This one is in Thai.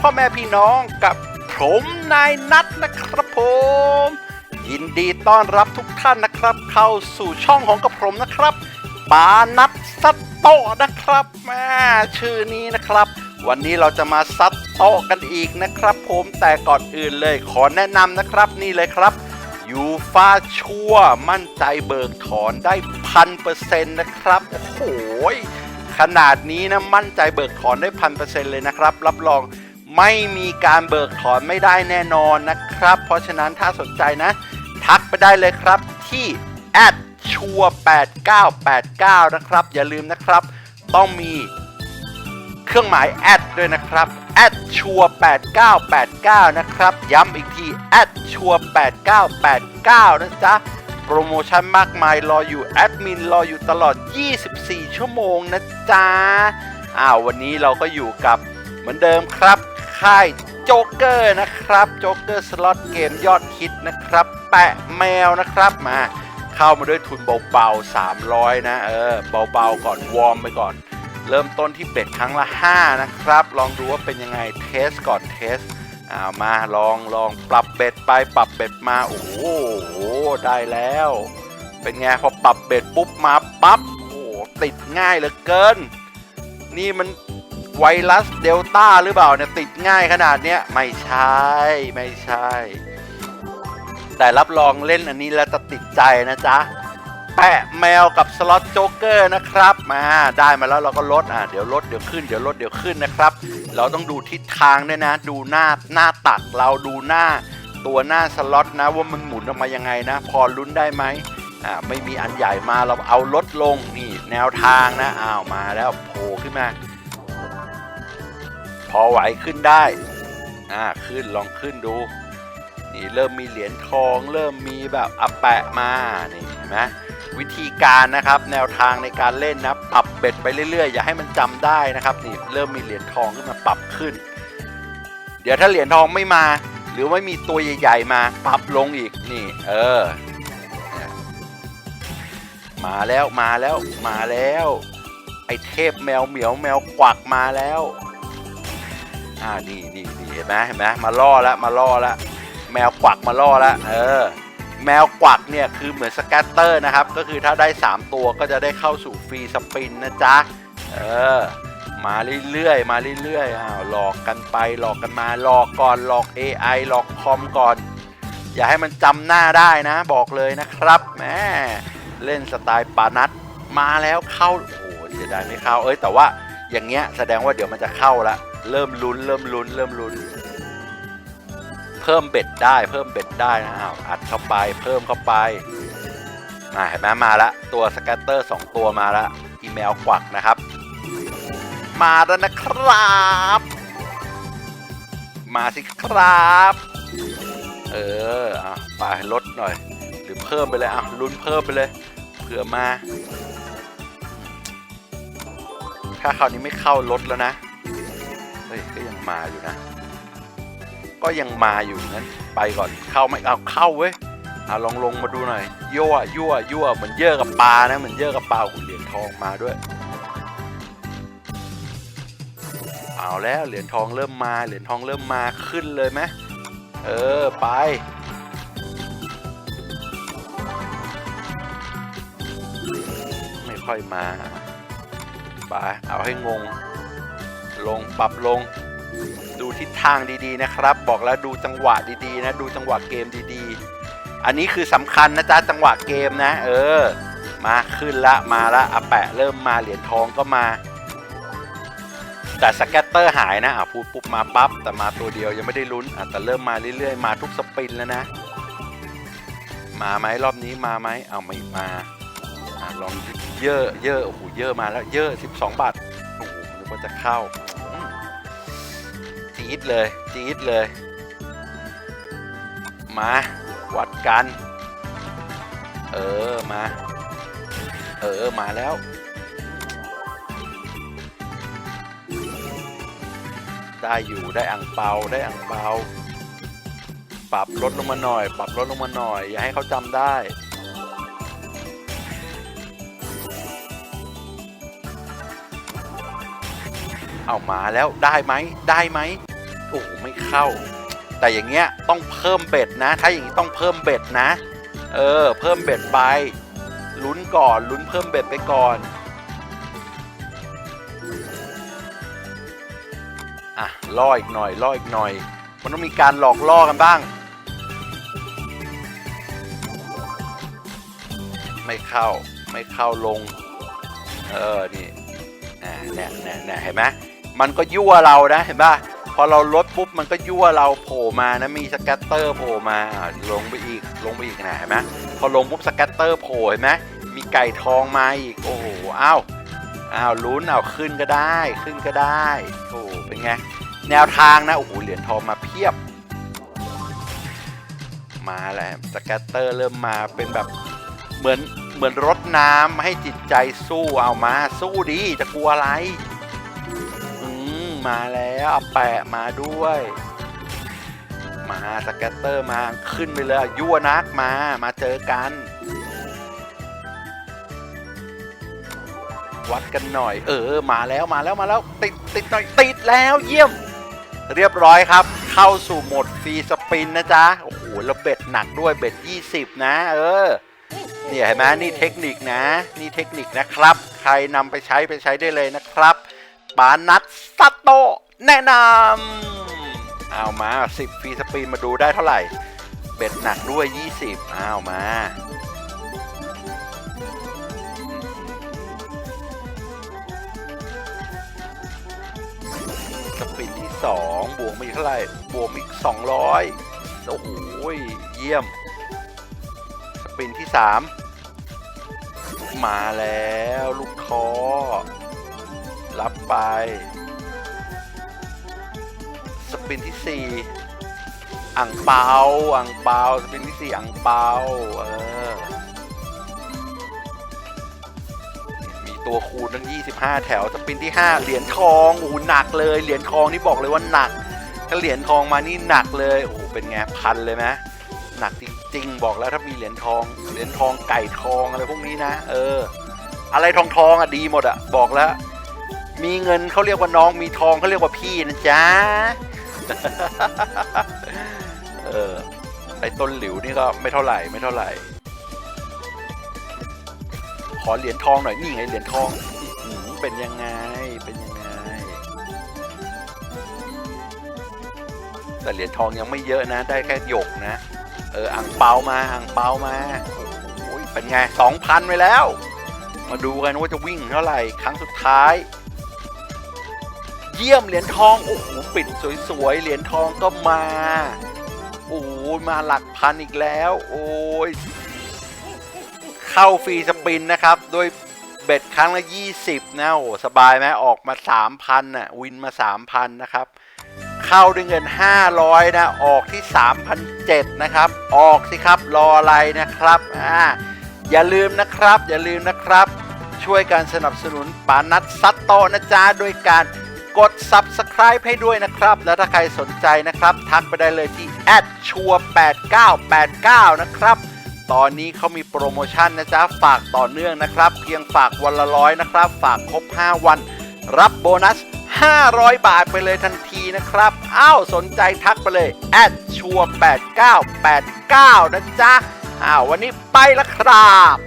พ่อแม่พี่น้องกับผมนายนัทนะครับผม ยินดีต้อนรับทุกท่านนะครับ เข้าสู่ช่องของกับผมนะครับปานัทซัตโตะนะครับแม่ชื่อนี้นะครับ วันนี้เราจะมาซัดโตะกันอีกนะครับ ผมแต่ก่อนอื่นเลยขอแนะนำนะครับนี่เลยครับยูฟาชัวมั่นใจเบิกถอนได้พันเปอร์เซ็นต์นะครับโอ้โหขนาดนี้นะมั่นใจเบิกถอนได้พันเปอร์เซ็นต์เลยนะครับ รับรอง ไม่มีการเบิกถอนไม่ได้แน่นอนนะครับ เพราะฉะนั้นถ้าสนใจนะ ทักไปได้เลยครับที่แอดชัว8989 นะครับ อย่าลืมนะครับ ต้องมีเครื่องหมายแอดด้วยนะครับแอดชัว8989 นะครับ ย้ำอีกทีแอดชัว8989 นะจ๊ะ โปรโมชั่นมากมายรออยู่ แอดมินรออยู่ตลอด 24 ชั่วโมงนะจ๊ะอ้าววันนี้เราก็อยู่กับเหมือนเดิมครับ ค่ายโจ๊กเกอร์นะครับโจ๊กเกอร์สล็อตเกมยอดฮิตนะครับ แปะแมวนะครับมาเข้ามาด้วยทุนเบาๆ 300 นะ เออ เบาๆ ก่อนวอร์มไปก่อน เริ่มต้นที่เบ็ดครั้งละ 5 นะครับ ลองดูว่าเป็นยังไงเทสก่อนเทสอามาลองลองปรับเบ็ดไปปรับเบ็ดมา โอ้โหได้แล้ว เป็นไงพอปรับเบ็ดปุ๊บมาปั๊บโอ้ติดง่ายเหลือเกิน นี่มัน ไวรัสเดลต้าหรือเปล่าเนี่ยติดง่ายขนาดเนี้ยไม่ใช่ไม่ใช่ แต่รับรองเล่นอันนี้แล้วจะติดใจนะจ๊ะ แปะแมวกับสล็อตโจ๊กเกอร์นะครับมาได้มาแล้วเราก็ลดอะเดี๋ยวลดเดี๋ยวขึ้นเดี๋ยวลดเดี๋ยวขึ้นนะครับ เราต้องดูทิศทางด้วยนะ ดูหน้าหน้าตักเราดูหน้าตัวหน้าสล็อตนะว่ามันหมุนออกมายังไงนะ พอลุ้นได้ไหมอ่าไม่มีอันใหญ่มาเราเอาลดลงนี่แนวทางนะอ้าวมาแล้วโผล่ขึ้นมา พอไหวขึ้นได้ อ่าขึ้นลองขึ้นดู นี่เริ่มมีเหรียญทอง เริ่มมีแบบอัปแปะมา นี่เห็นไหมวิธีการนะครับแนวทางในการเล่นนะปรับเบ็ดไปเรื่อยๆ อย่าให้มันจำได้นะครับนี่เริ่มมีเหรียญทองขึ้นมาปรับขึ้น เดี๋ยวถ้าเหรียญทองไม่มา หรือไม่มีตัวใหญ่ ๆ มาปรับลงอีกนี่ เออ มาแล้วมาแล้วมาแล้ว ไอเทพแมวเหมียวแมวกวักมาแล้ว อ่านี่นี่นี่เห็นไหมเห็นไหมมาล่อแล้วมาล่อแล้วแมวกวักมาล่อแล้วเออ แมวกวักเนี่ยคือเหมือนสแกตเตอร์นะครับ ก็คือถ้าได้ 3 ตัวก็จะได้เข้าสู่ฟรีสปินนะจ๊ะ เออ มาเรื่อยๆ มาเรื่อยๆอ้าวหลอกกันไปหลอกกันมาหลอกก่อนหลอก AI หลอกคอมก่อน อย่าให้มันจำหน้าได้นะ บอกเลยนะครับแมเล่นสไตล์ปานัดมาแล้วเข้าโอ้โหเสียดายไม่เข้าเอ้ยแต่ว่าอย่างเงี้ยแสดงว่าเดี๋ยวมันจะเข้าละ เริ่มลุ้นเริ่มลุ้นเริ่มลุ้น เพิ่มเบ็ดได้เพิ่มเบ็ดได้นะอ้าวอัดเข้าไปเพิ่มเข้าไปมาเห็นไหมมาละตัวสแกตเตอร์ 2 ตัวมาละอีเมลกวักนะครับ มาแล้วนะครับ มาสิครับ เอออะไปลดหน่อย หรือเพิ่มไปเลยอะลุ้นเพิ่มไปเลยเผื่อมา ถ้าคราวนี้ไม่เข้าลดแล้วนะ เฮ้ยก็ยังมาอยู่นะ ก็ยังมาอยู่งั้นไปก่อนเข้าไม่เอาเข้าเว้ยเอาลองลงมาดูหน่อยยั่วยั่วยั่วเหมือนเยอกับปลานะเหมือนเยอกับปลาหุ่นเหรียญทองมาด้วย เอาแล้วเหรียญทองเริ่มมาเหรียญทองเริ่มมาขึ้นเลยไหมเออไปไม่ค่อยมาไปเอาให้งง ลงปรับลง ดูทิศทางดีๆนะครับ บอกแล้วดูจังหวะดีๆนะ ดูจังหวะเกมดีๆ อันนี้คือสำคัญนะจ๊ะจังหวะเกมนะ เออ มาขึ้นละมาละอาแปะเริ่มมาเหรียญทองก็มา แต่สแกตเตอร์หายนะอะพูดปุ๊บมาปั๊บแต่มาตัวเดียวยังไม่ได้ลุ้นอะแต่เริ่มมาเรื่อยๆมาทุกสปินแล้วนะ มาไหมรอบนี้มาไหมเอาไม่มาอลองเยอะเยอะโอ้โหเยอะมาแล้วเยอะ 12 บาทโอ้โหนึกว่าจะเข้า จี๊ดเลยจี๊ดเลย มา วัดกัน เออมา เออมาแล้วได้อยู่ได้อ่างเปาได้อ่างเปาปรับลดลงมาหน่อย ปรับลดลงมาหน่อย อย่าให้เขาจำได้ เอามาแล้วได้ไหมได้ไหม โอ้โหไม่เข้า แต่อย่างเงี้ยต้องเพิ่มเบ็ดนะ ถ้าอย่างนี้ต้องเพิ่มเบ็ดนะ เออ เพิ่มเบ็ดไปลุ้นก่อนลุ้นเพิ่มเบ็ดไปก่อนอะล่ออีกหน่อยล่ออีกหน่อย มันต้องมีการหลอกล่อกันบ้าง ไม่เข้าไม่เข้าลง เออนี่อ่าเนี่ยเนี่ยเนี่ยเห็นไหมมันก็ยั่วเรานะเห็นป่ะ อเราลดปุ๊บมันก็ยั่วเราโผล่มานะมีสแกตเตอร์โผล่มาลงไปอีกลงไปอีกนะเห็นไหมพอลงปุ๊บสแกตเตอร์โผล่เห็นไหมมีไก่ทองมาอีกโอ้โหอ้าวอ้าวลุ้นเอาขึ้นก็ได้ขึ้นก็ได้โอ้โหเป็นไงแนวทางนะโอ้โหเหรียญทองมาเพียบ มาแล้วสแกตเตอร์เริ่มมาเป็นแบบเหมือนเหมือนรดน้ำให้จิตใจสู้เอามา สู้ดีจะกลัวอะไร มาแล้วเอาแปะมาด้วย มาสแกตเตอร์มาขึ้นไปเลยยั่วนักมามาเจอกัน วัดกันหน่อย เออ มาแล้วมาแล้วมาแล้ว ติดติดหน่อยติดแล้วเยี่ยม เรียบร้อยครับ เข้าสู่โหมดฟรีสปินนะจ๊ะ โอ้โหแล้วเบ็ดหนักด้วยเบ็ด 20 นะ เออเนี่ยเห็นไหมนี่เทคนิคนะ นี่เทคนิคนะครับ ใครนำไปใช้ไปใช้ได้เลยนะครับ ปานัทซัตโตแนะนำเอามา 10 ฟรีสปินมาดูได้เท่าไหร่ เบ็ดหนักด้วย 20เอามา สปินที่ 2 บวกมาอีกเท่าไหร่ บวกมาอีก 200 โอ้โหเยี่ยม สปินที่ 3 มาแล้วลูกคอ รับไป สปินที่4อ่างเปาอ่างเปาสปินที่4อ่างเปาเออ มีตัวคูณทั้ง25แถว สปินที่5เหรียญทองโอ้หนักเลย เหรียญทองนี่บอกเลยว่าหนัก ถ้าเหรียญทองมานี่หนักเลยโอ้เป็นไงพันเลยไหมหนักจริงๆ บอกแล้วถ้ามีเหรียญทอง เหรียญทองไก่ทองอะไรพวกนี้นะ เออ อะไรทองทองๆอะดีหมดอะ บอกแล้ว มีเงินเขาเรียกว่าน้องมีทองเขาเรียกว่าพี่นะจ๊ะเออไอ้ต้นหลิวนี่ก็ไม่เท่าไหร่ไม่เท่าไหร่ ขอเหรียญทองหน่อยนี่ไงเหรียญทองอืเป็นยังไงเป็นยังไง แต่เหรียญทองยังไม่เยอะนะ ได้แค่หยกนะ เอออ่างเปามาอ่างเปามาโอ้ยเป็นไงสองพันไปแล้ว มาดูกันว่าจะวิ่งเท่าไหร่ ครั้งสุดท้าย เยี่ยมเหรียญทอง โอ้โห ปิดสวยๆ เหรียญทองก็มา โอ้มาหลักพันอีกแล้ว โอ้ย เข้าฟรีสปินนะครับ โดยเบ็ดครั้งละ 20 นะ โอ้ สบายไหมออกมา 3,000น่ะ วินมา 3,000 นะครับ เข้าด้วยเงิน 500 นะ ออกที่ 3,007นะครับ ออกสิครับ รออะไรนะครับ อ่า อย่าลืมนะครับ อย่าลืมนะครับ ช่วยการสนับสนุนปานัทซัตโตนะจ๊ะ โดยการ กด subscribe ให้ด้วยนะครับ แล้วถ้าใครสนใจนะครับ ทักไปได้เลยที่ชัว8989 นะครับ ตอนนี้เขามีโปรโมชั่นนะจ๊ะ ฝากต่อเนื่องนะครับ เพียงฝากวันละร้อยนะครับ ฝากครบ 5 วัน รับโบนัส 500 บาทไปเลยทันทีนะครับ อ้าวสนใจทักไปเลยชัว8989 นะจ๊ะอ้าววันนี้ไปแล้วครับ